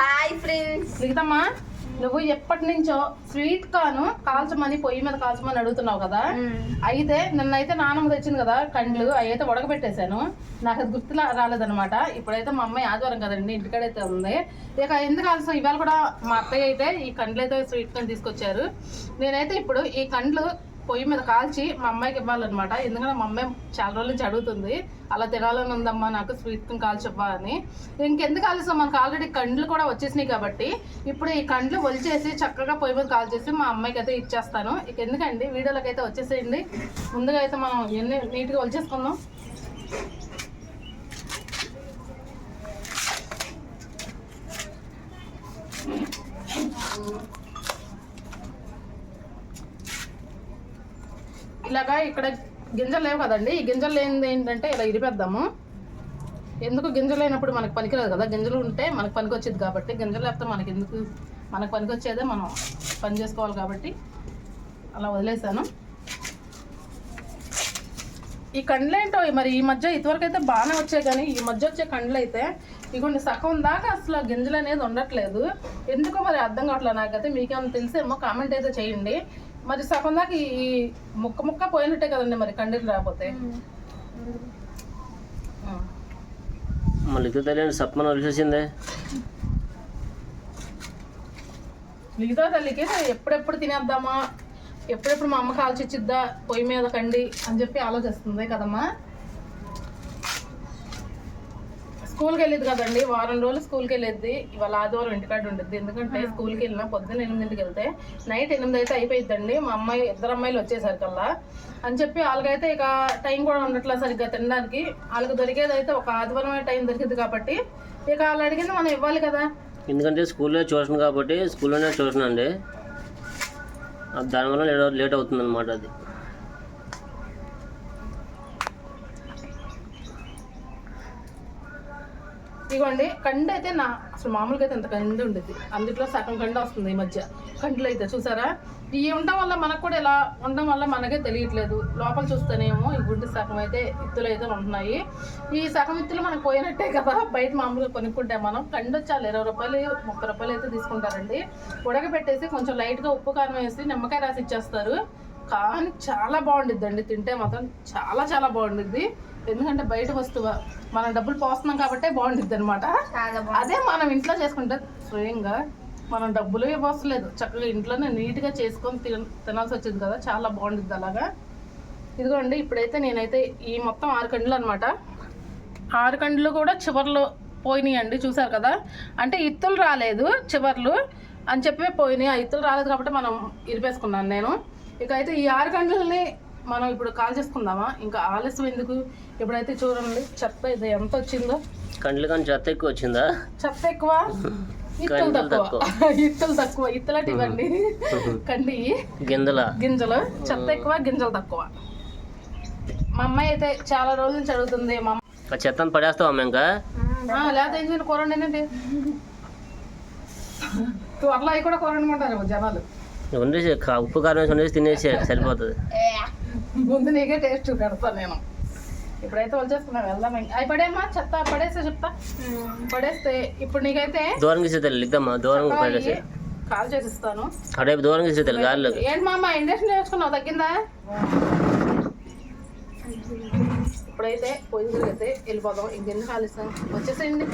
Hi friends. మిగతమ్మా నువ్వు ఎప్పటి నుంచో స్వీట్ కాను కాల్చమని పొయ్యి మీద కాల్చమని అడుగుతున్నావు కదా? అయితే నిన్నైతే నాన్నమ్మ తెచ్చింది కదా కండ్లు అవి అయితే ఉడకబెట్టేశాను నాకు అది గుర్తు రా- రాలేదన్నమాట. ఇప్పుడైతే మా అమ్మాయి ఆదివారం కదండి ఇంటికాడైతే ఉంది. ఇక ఎందుకు ఆలస్యం? ఇవాళ కూడా మా అత్తయ్య అయితే ఈ కండ్లు అయితే స్వీట్ తీసుకొచ్చారు. నేనైతే ఇప్పుడు ఈ కండ్లు పొయ్యి మీద కాల్చి మా అమ్మాయికి ఇవ్వాలన్నమాట. ఎందుకంటే మా అమ్మాయి చాలా రోజుల నుంచి అడుగుతుంది అలా తినాలని ఉందమ్మా నాకు స్వీట్ కాల్చి ఇవ్వాలని. అని ఇంకెందుకు ఆలస్యం? మనకు ఆల్రెడీ కండ్లు కూడా వచ్చేసినాయి కాబట్టి ఇప్పుడు ఈ కండ్లు ఒలిచేసి చక్కగా పొయ్యి మీద కాల్చేసి మా అమ్మాయికి అయితే ఇచ్చేస్తాను. ఇక ఎందుకండి? వీడియోలోకి అయితే వచ్చేసేయండి. ముందుగా అయితే మనం ఎన్ని నీట్గా ఒలిచేసుకుందాం. ఇలాగా ఇక్కడ గింజలు లేవు కదండి. ఈ గింజలు లేనిది ఏంటంటే ఇలా ఇరిపేద్దాము. ఎందుకు గింజలు లేనప్పుడు మనకు పనికిరాదు కదా? గింజలు ఉంటే మనకు పనికి వచ్చేది కాబట్టి. గింజలు లేకపోతే మనకి ఎందుకు? మనకు పనికి వచ్చేదే మనం పని చేసుకోవాలి కాబట్టి అలా వదిలేసాను ఈ కండ్లు ఏంటో మరి ఈ మధ్య ఇదివరకు అయితే బాగానే వచ్చాయి కానీ ఈ మధ్య వచ్చే కండ్లు అయితే ఇగోండి సగం దాకా అసలు గింజలు అనేది ఉండట్లేదు. ఎందుకో మరి అర్థం కావట్లేదు నాకైతే. మీకేమైనా తెలిసేమో కామెంట్ అయితే చేయండి. మరి సగం దాకా ఈ ముక్క ముక్క పోయినట్టే కదండి మరి కండీలు రాకపోతే. మళ్ళీ ఇది తెలియని సప్మన మిగతా తల్లికి ఎప్పుడెప్పుడు తినేద్దామా? ఎప్పుడెప్పుడు మా అమ్మ కాల్చిచ్చిద్దా పొయ్యి మీద కండి అని చెప్పి ఆలోచిస్తుంది కదమ్మా. స్కూల్కి వెళ్ళేది కదండి. వారం రోజులు స్కూల్కి వెళ్ళేది. ఇవాళ ఆదివారం ఇంటికాడ ఉండేది ఎందుకంటే స్కూల్కి వెళ్ళినా పొద్దున్న ఎనిమిదింటికి వెళ్తే నైట్ ఎనిమిది అయితే అయిపోయిద్దండి. మా అమ్మాయి ఇద్దరు అమ్మాయిలు వచ్చేసరి కల్లా అని చెప్పి వాళ్ళకైతే ఇక టైం కూడా ఉండట్లేదు సరిగ్గా తినడానికి. వాళ్ళకి దొరికేది అయితే ఒక ఆదివారమే టైం దొరికింది కాబట్టి ఇక వాళ్ళు అడిగింది మనం ఇవ్వాలి కదా. ఎందుకంటే స్కూల్లో ట్యూషన్ కాబట్టి స్కూల్లోనే ట్యూషన్ అండి. దానివల్ల లేట్ అవుతుంది అనమాట అది. ఇదిగోండి కండు అయితే నా అసలు మామూలుగా అయితే ఇంత కండు ఉండేది అందుట్లో సగం కండు వస్తుంది ఈ మధ్య. కండ్లు అయితే చూసారా? ఇవి ఉండడం వల్ల మనకు కూడా ఇలా ఉండడం వల్ల మనకే తెలియట్లేదు. లోపల చూస్తేనేమో ఈ గుండె సగం అయితే ఇత్తులు అయితే ఉంటున్నాయి. ఈ సగం ఇత్తులు మనకు పోయినట్టే కదా. బయట మామూలుగా కొనుక్కుంటే మనం కండు వచ్చాలి ఇరవై రూపాయలు ముప్పై రూపాయలు అయితే తీసుకుంటారండి. ఉడకబెట్టేసి కొంచెం లైట్గా ఉప్పు కారం వేసి నిమ్మకాయ రాసి ఇచ్చేస్తారు. కానీ చాలా బాగుండిద్దండి. తింటే మాత్రం చాలా చాలా బాగుండిద్ది. ఎందుకంటే బయట వస్తువు మనం డబ్బులు పోస్తున్నాం కాబట్టే బాగుండిద్ది అనమాట అదే మనం ఇంట్లో చేసుకుంటే స్వయంగా మనం డబ్బులు పోసలేదు చక్కగా ఇంట్లోనే నీట్గా చేసుకొని తిన తినాల్సి వచ్చింది కదా చాలా బాగుండిద్ది అలాగా. ఇదిగోండి ఇప్పుడైతే నేనైతే ఈ మొత్తం ఆరు కండ్లు అనమాట ఆరు కండ్లు కూడా చివర్లో పోయినాయండి చూసారు కదా? అంటే ఇత్తులు రాలేదు చివర్లు అని చెప్పి పోయినాయి. ఆ ఇత్తులు రాలేదు కాబట్టి మనం ఇరిపేసుకున్నాను నేను. ఇక అయితే ఈ ఆరు గంటలని మనం ఇప్పుడు కాల్ చేసుకుందామా? ఇంకా ఆలస్యం ఎందుకు? ఇప్పుడైతే చూడండి చెత్త ఇది ఎంత వచ్చిందో? కండ్లు కానీ చెత్త ఎక్కువ వచ్చిందా? చెత్త ఎక్కువ? ఇత్తులు తక్కువ. ఇత్తులు తక్కువ. ఇత్తులటి ఇవ్వండి. కండి. గింజల. గింజలు. చెత్త ఎక్కువ గింజలు తక్కువ. మా అమ్మాయి అయితే చాలా రోజుల నుంచి అడుగుతుంది మా చెత్తను పడేస్తావా ఇంకా? లేదా ఏం చేయండి కూర వండేనండి. త్వరలో అవి కూడా కూర వండుకుంటారు జనాలు. వండేసి కా- ఉప్పు కారం వేసి వండేసి తినేసి సరిపోతుంది. ముందు నీకే టేస్ట్ పెడతాను నేను. ఇప్పుడైతే వచ్చేసుకున్నాం వెళ్దాం ఇంక. అవి పడేమ్మా చెత్త పడేస్తే చెప్తా. పడేస్తే ఇప్పుడు నీకైతే దూరం గీసే తల్లి ఇద్దామా? దూరం పడేసి. కాల్ చేసిస్తాను. అడేపు దూరం గీసే తల్లి గాలిలోకి. ఏంటి మా అమ్మ ఇండక్షన్ చేసుకున్నావు తగ్గిందా? ఇప్పుడైతే పొయ్యి అయితే వెళ్ళిపోదాం. ఇంకెన్ని కాలుస్తాం వచ్చేసేయండి.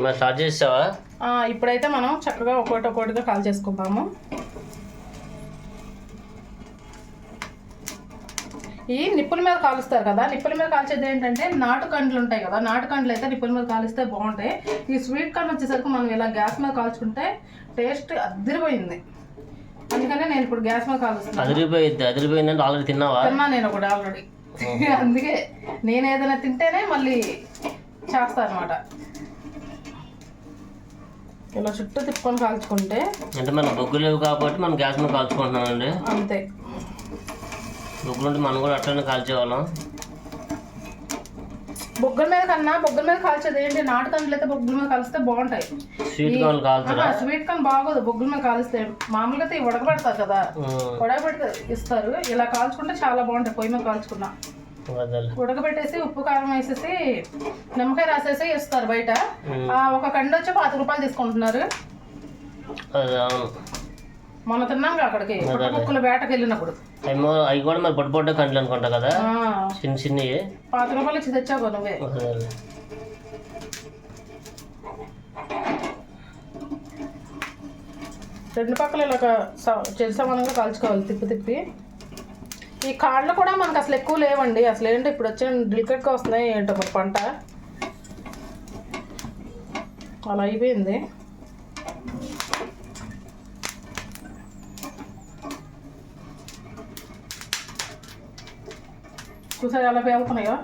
మరి స్టార్ట్ చేసావా ఆ, ఇప్పుడైతే మనం చక్కగా ఒక్కొక్కటి ఒక్కొక్కటిగా కాల్ చేసుకుందాము. ఈ నిప్పుల మీద కాలుస్తారు కదా నిప్పుల మీద కాల్చేది ఏంటంటే నాటు కండ్లు ఉంటాయి కదా నాటు కండ్లు అయితే నిప్పుల మీద కాలిస్తే బాగుంటాయి. ఈ స్వీట్ కార్న్ వచ్చేసరికి మనం ఇలా గ్యాస్ మీద కాల్చుకుంటే టేస్ట్ అద్దరిపోయింది అందుకనే నేను ఇప్పుడు గ్యాస్ మీద కాలుస్తున్నాను. అదిరిపోయింది అదిరిపోయిందంటే ఆల్రెడీ తిన్నావా? తిన్నా నేను ఒకటి ఆల్రెడీ. అందుకే నేను ఏదైనా తింటేనే మళ్ళీ చేస్తాను అనమాట ఇలా చుట్టూ తిప్పుకొని కాల్చుకుంటే అంటే మన బొగ్గులు లేవు కాబట్టి మనం గ్యాస్ మీద కాల్చుకుంటున్నామండి. అంతే. బొగ్గులు ఉంటే మనం కూడా అట్లనే కాల్చేవాళ్ళం. బొగ్గల మీద కన్నా బొగ్గల మీద కాల్చేది ఏంటి? నాటుకండ్లు అయితే బొగ్గల మీద కాలిస్తే బాగుంటాయి. స్వీట్ కార్న్ కాల్చురా స్వీట్ కార్న్ బాగోదు. బొగ్గల మీద కాలిస్తే మామూలుగా అయితే ఉడకబెడతారు కదా. ఉడకబెడితే ఇస్తారు. ఇలా కాల్చుకుంటే చాలా బాగుంటాయి. పొయ్యి మీద కాల్చుకున్నా. ఉడకబెట్టేసి ఉప్పు కారం వేసేసి నిమ్మకాయ రాసేసి ఇస్తారు బయట. ఒక కండి వచ్చి పాతి రూపాయలు తీసుకుంటున్నారు. అవును. మొన్న తిన్నాం అక్కడికి. కుక్కలు వేటకి వెళ్ళినప్పుడు. ఏమో అవి కూడా మరి పొట్టు పొట్టు కండ్లు అనుకుంటా కదా? చిన్న చిన్నవి పాతి రూపాయలు ఇచ్చి తెచ్చావు నువ్వే. రెండు పక్కల ఇలా చేసామనగా కాల్చుకోవాలి తిప్పి తిప్పి. ఈ కాళ్ళు కూడా మనకు అసలు ఎక్కువ లేవండి. అసలు ఏంటో ఇప్పుడు వచ్చే డిలికెట్గా వస్తున్నాయి ఏంటో మరి పంట. అలా అయిపోయింది. చూసారు ఎలా పేలుతున్నాయో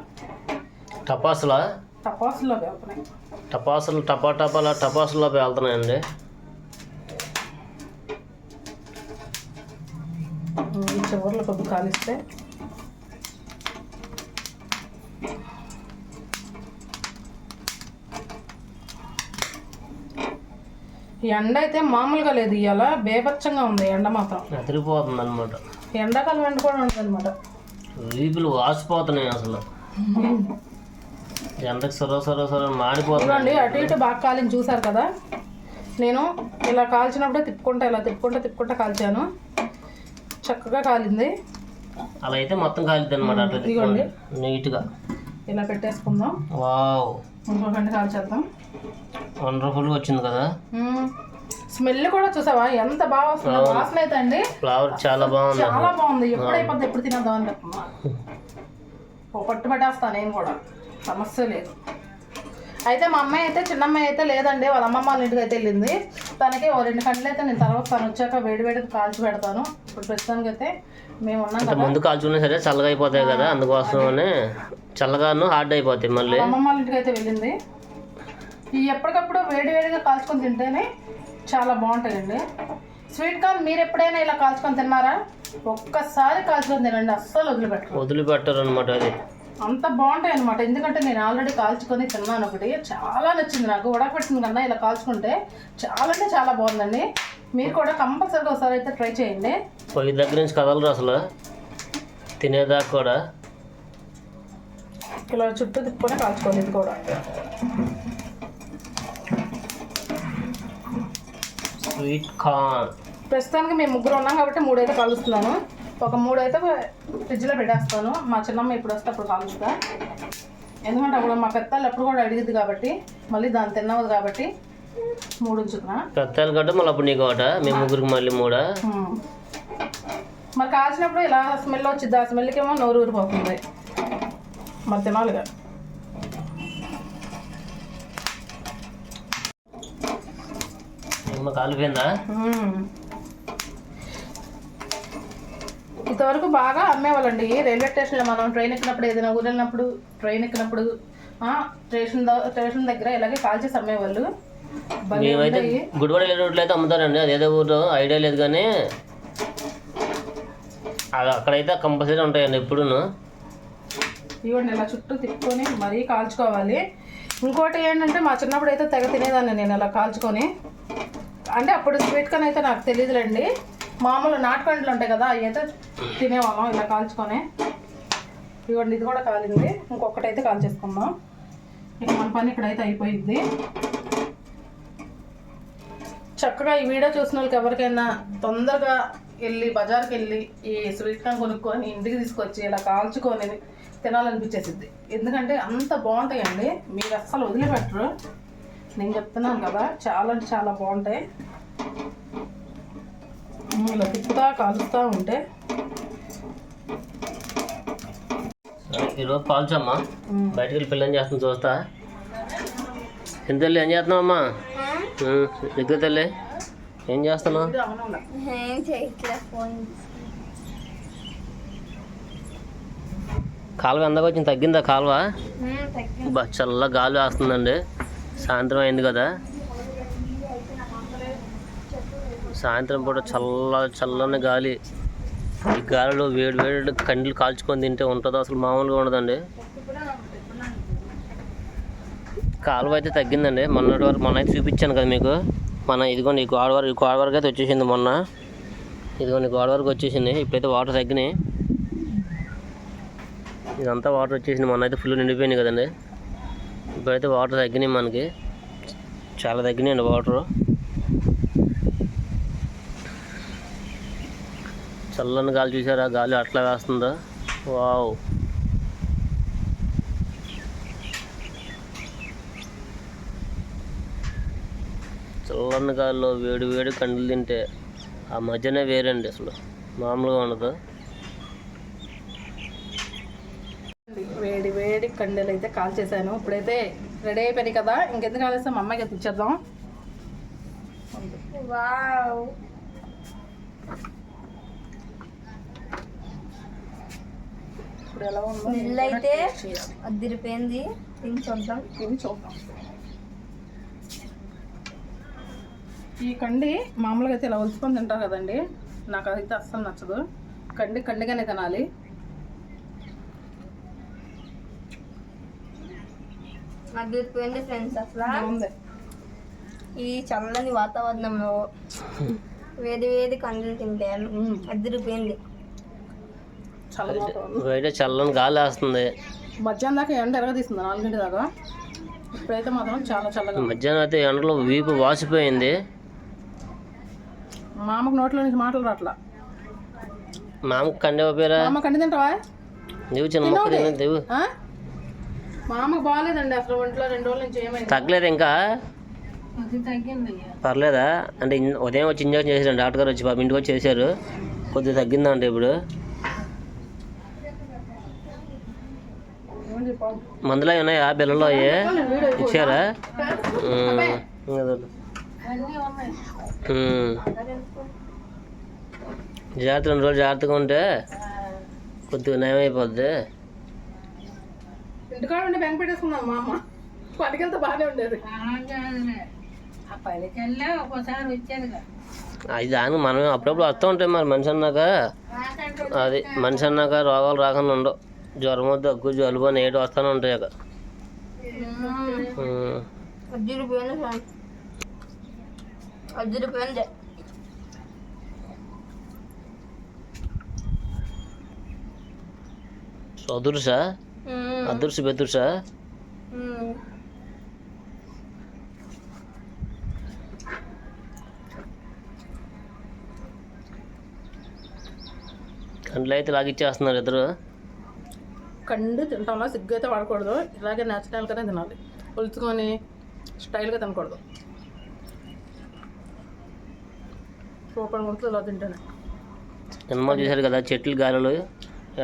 టపాసులా? టపాసుల్లో పేలుతున్నాయి టపాసులు టపా టపాల టపాసుల్లో వెళ్తున్నాయండి ఈ చివర్లో కొద్ది కాలిస్తే. ఈ ఎండ అయితే మామూలుగా లేదు ఇవాళ బేభత్సంగా ఉంది ఎండ మాత్రం. అదిరిపోతుంది అనమాట ఎండాకాలం ఎండ కూడా ఉంటుంది అనమాట వీపులు వాసిపోతున్నాయి అసలు. ఎండకి సొర సొర సొర మాడిపోతున్నాయి. ఇవ్వండి అటు ఇటు బాగా కాలింది చూసారు కదా? నేను ఇలా కాల్చినప్పుడే తిప్పుకుంటా ఇలా తిప్పుకుంటా తిప్పుకుంటా కాల్చాను. చక్కగా కాలింది. అలా అయితే మొత్తం కాలిద్ది అనమాట అట్లా ఇదిగోండి. నీట్గా. ఇలా పెట్టేసుకుందాం. వావ్. ఇంకొకండి కాల్చేద్దాం. వండర్ఫుల్గా వచ్చింది కదా? స్మెల్ కూడా చూసావా? ఎంత బాగా వస్తుందో వాసన అయితే అండి. ఫ్లవర్ చాలా బాగుంది. చాలా బాగుంది. ఎప్పుడు అయిపోద్ది? ఎప్పుడు తినేద్దాం అని చెప్తున్నా పట్టు పట్టేస్తా నేను కూడా. సమస్య లేదు. అయితే మా అమ్మాయి అయితే చిన్న అమ్మాయి అయితే లేదండి. వాళ్ళ అమ్మమ్మ వాళ్ళ ఇంటికి అయితే వెళ్ళింది. తనకి ఓ రెండు గంటలు అయితే నేను తర్వాత తను వచ్చాక వేడి వేడికి కాల్చి పెడతాను. ఇప్పుడు ప్రస్తుతానికి అయితే మేము ఉన్నాం ముందు కాల్చుకున్నా సరే చల్లగా అయిపోతాయి కదా అందుకోసమని చల్లగాను హార్డ్ అయిపోతాయి మళ్ళీ. అమ్మమ్మ వాళ్ళ ఇంటికి అయితే వెళ్ళింది. ఈ ఎప్పటికప్పుడు వేడి వేడిగా కాల్చుకొని తింటేనే చాలా బాగుంటాయండి. స్వీట్ కార్న్ మీరు ఎప్పుడైనా ఇలా కాల్చుకొని తిన్నారా? ఒక్కసారి కాల్చుకొని తినండి అస్సలు వదిలిపెట్టరు. వదిలిపెట్టారు అనమాట అది. అంత బాగుంటాయి అనమాట ఎందుకంటే నేను ఆల్రెడీ కాల్చుకొని తిన్నాను ఒకటి. చాలా నచ్చింది నాకు. ఉడకబెట్టిన కన్నా ఇలా కాల్చుకుంటే చాలా అంటే చాలా బాగుందండి. మీరు కూడా కంపల్సరీగా ఒకసారి అయితే ట్రై చేయండి. పొయ్యి దగ్గర నుంచి కదలరు అసలు. తినేదాకా కూడా. ఇలా చుట్టూ తిప్పుకొని కాల్చుకోవాలి ఇది కూడా. స్వీట్ కార్న్ ప్రస్తుతానికి మేము ముగ్గురు ఉన్నాం కాబట్టి మూడైతే కాలుస్తున్నాను. ఒక మూడైతే ఫ్రిడ్జ్లో పెట్టేస్తాను. మా చిన్నమ్మ ఇప్పుడు వస్తే అప్పుడు కాలుస్తా. ఎందుకంటే అప్పుడు మా పెద్దలు ఎప్పుడు కూడా అడిగిద్ది కాబట్టి మళ్ళీ దాన్ని తిన్నవదు కాబట్టి మూడు ఉంచుతున్నా. పెద్దలు గడ్డ మళ్ళీ అప్పుడు నీకు ఒకట మీ ముగ్గురికి మళ్ళీ మూడా? మ్మ్. మరి కాల్చినప్పుడు ఇలా స్మెల్ వచ్చింది ఆ స్మెల్కి ఏమో నోరు ఊరిపోతుంది. మరి తినాలిగా. ఏమో కాలిపోయిందా. ఇంతవరకు బాగా అమ్మేవాళ్ళండి. రైల్వే స్టేషన్లో మనం ట్రైన్ ఎక్కినప్పుడు ఏదైనా ఊరు వెళ్ళినప్పుడు ట్రైన్ ఎక్కినప్పుడు స్టేషన్ స్టేషన్ దగ్గర ఇలాగే కాల్చేసి అమ్మేవాళ్ళు. భలే మేమైతే. గుడివాడ రోడ్లు అయితే అమ్ముతారండి. అదేదో ఊరు ఐడియా లేదు కానీ అది అక్కడైతే కంపల్సరీ ఉంటాయండి ఎప్పుడూను ఇవ్వండి ఇలా చుట్టూ తిప్పుకొని మరీ కాల్చుకోవాలి. ఇంకోటి ఏంటంటే మా చిన్నప్పుడు అయితే తెగ తినేదాన్ని నేను ఇలా కాల్చుకొని. అంటే అప్పుడు స్వీట్ కార్న్ అయితే నాకు తెలియదులేండి మామూలు నాటుకండ్లు ఉంటాయి కదా అవి అయితే తినేవాళ్ళం ఇలా కాల్చుకొని. ఇవ్వండి ఇది కూడా కాలింది. ఇంకొకటి అయితే కాల్చేసుకుందాం. ఇక మన పని ఇక్కడైతే అయిపోయింది చక్కగా ఈ వీడియో చూసిన వాళ్ళకి ఎవరికైనా తొందరగా వెళ్ళి బజార్కి వెళ్ళి ఈ స్వీట్ కార్న్ కొనుక్కొని ఇంటికి తీసుకొచ్చి ఇలా కాల్చుకొని తినాలనిపించేసిద్ది. ఎందుకంటే అంత బాగుంటాయండి. మీరు అస్సలు వదిలిపెట్టరు. నేను చెప్తున్నాను కదా చాలా అంటే చాలా బాగుంటాయి. ఇలా తిప్పుతా కాలుస్తూ ఉంటే. సరే, ఈరోజు కాల్చమ్మా. బయటకు వెళ్ళి పిల్లని చేస్తుంది చూస్తా. ఎంత తల్లి ఏం చేస్తున్నావు అమ్మా దగ్గర తల్లి ఏం చేస్తున్నావు? కాలువ ఎందాక వచ్చింది తగ్గిందా కాలువ? చల్ల గాలి వేస్తుందండి. సాయంత్రం అయింది కదా. సాయంత్రం పూట చల్ల చల్లని గాలి. ఈ గాలిలో వేడి వేడి కండ్లు కాల్చుకొని తింటే ఉంటుందో అసలు మామూలుగా ఉండదండి. కాలువ అయితే తగ్గిందండి. మొన్నటి వరకు మొన్న అయితే చూపించాను కదా మీకు. మన ఇదిగోండి ఈ గోడ వరకు ఈ గోడ వరకు అయితే వచ్చేసింది మొన్న. ఇదిగోండి గోడ వరకు వచ్చేసింది. ఇప్పుడైతే వాటర్ తగ్గినాయి. ఇదంతా వాటర్ వచ్చేసింది. మొన్న అయితే ఫుల్ నిండిపోయింది కదండి. ఇప్పుడైతే వాటర్ తగ్గినాయి మనకి. చాలా తగ్గినాయండి వాటర్. చల్లని గాలి చూసారా? గాలి అట్లా వేస్తుందా వావ్. చల్లని గాలిలో వేడి వేడి కండ్లు తింటే ఆ మధ్యనే వేరండి అసలు. మామూలుగా ఉండదు వేడి వేడి కండెలు అయితే కాల్ చేశాను. ఇప్పుడైతే రెడీ అయిపోయినాయి కదా ఇంకెందుకు కాలేస్తే మా అమ్మాయికి అయితే ఇచ్చేద్దాం. వావ్. ఇప్పుడు ఎలా ఉందో స్మెల్ అయితే అదిరిపోయింది తిని చూద్దాం. ఇవి చూద్దాం. ఈ కండి మామూలుగా అయితే ఇలా ఒలుచుకొని తింటారు కదండి. నాకు అదైతే అస్సలు నచ్చదు. కండి కండిగానే తినాలి. అదిరిపోయింది ఫ్రెండ్స్ అసలు? ఈ చల్లని వాతావరణంలో వేడి వేడి కండ్లు తింటే మ్మ్. అదిరిపోయింది. బయట చల్లని గాలి వేస్తుంది. మధ్యాహ్నం దాకా ఎండ ఎరగదీస్తుంది నాలుగింటి దాకా. ఇప్పుడైతే మాత్రం చాలా చల్లగా. మధ్యాహ్నం అయితే ఎండలో వీపు వాసిపోయింది. మా అమ్మకు నోట్లో నుంచి మాటలు రాట్లా. మా అమ్మకి కండే పేరా మా అమ్మ కండి తింటావా? దివు చిన్న మొక్క దివు? మా అమ్మకు బాగాలేదండి అసలు ఒంట్లో రెండు రోజుల నుంచి ఏమైంది? తగ్గలేదు ఇంకా. అది తగ్గింది పర్లేదా? అంటే ఇన్- ఉదయం వచ్చి ఇంజక్షన్ చేశారు డాక్టర్ గారు వచ్చి పాప ఇంటికి వచ్చి చేశారు. కొద్దిగా తగ్గిందంట ఇప్పుడు. మందులో అవి ఉన్నాయా? బిల్లలో అయ్యే. ఇచ్చారా? ఉమ్, ఇంకా వదిలు. ఉమ్. జాగ్రత్త రెండు రోజులు జాగ్రత్తగా ఉంటే కొద్దిగా నయం అయిపోద్ది ఇంటికాడ ఉండి బెంగ పెట్టేసుకున్నాం మా అమ్మ. పనికెళ్తే బాగానే ఉండేది. అది దానికి మనం అప్పుడప్పుడు వస్తూ ఉంటాయి మరి మనిషి అన్నాక. అది మనిషి అన్నాక రోగాలు రాకుండా ఉండవు. జ్వరం దగ్గు జలుబు అని ఏడు వస్తూనే ఉంటాయి అక్కడ ఉమ్. అదురుసా బెదురుసా. కండ్లు అయితే లాగిచ్చేస్తున్నారు ఇద్దరు. కండి తింటాంలో సిగ్గు అయితే వాడకూడదు ఇలాగే న్యాచురల్గానే తినాలి. పులుచుకొని స్టైల్గా తినకూడదు. సూపర్ ఉంటుంది ఇలా తింటేనే. సినిమా చూశారు కదా చెట్లు గాలులు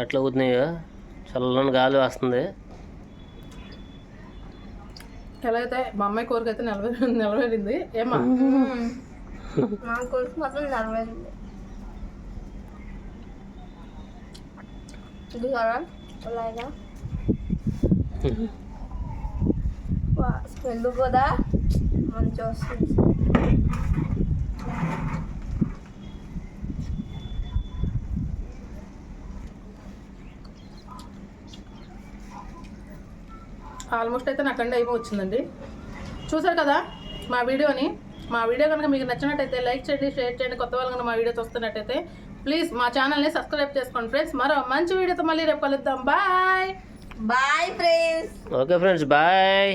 ఎట్లా అవుతున్నాయో చల్లని గాలి వస్తుంది. ఎలా అయితే మా అమ్మాయి కోరిక అయితే నిలబె నిలబెడింది ఏమా మ్మ్. నా కొడుకు మాత్రం ఇది కదా? అలాగా స్మెల్ కూడా మంచిగా వస్తుంది. ఆల్మోస్ట్ అయితే నా కండి అయిపో వచ్చిందండి చూసారు కదా మా వీడియోని? మా వీడియో కనుక మీకు నచ్చినట్టయితే లైక్ చేయండి షేర్ చేయండి కొత్త వాళ్ళు కనుక మా వీడియో చూస్తున్నట్టయితే ప్లీజ్ మా ఛానల్ని సబ్స్క్రైబ్ చేసుకోండి ఫ్రెండ్స్. మరో మంచి వీడియోతో మళ్ళీ రేపు కలుద్దాం. Bye! Bye friends! Okay friends bye!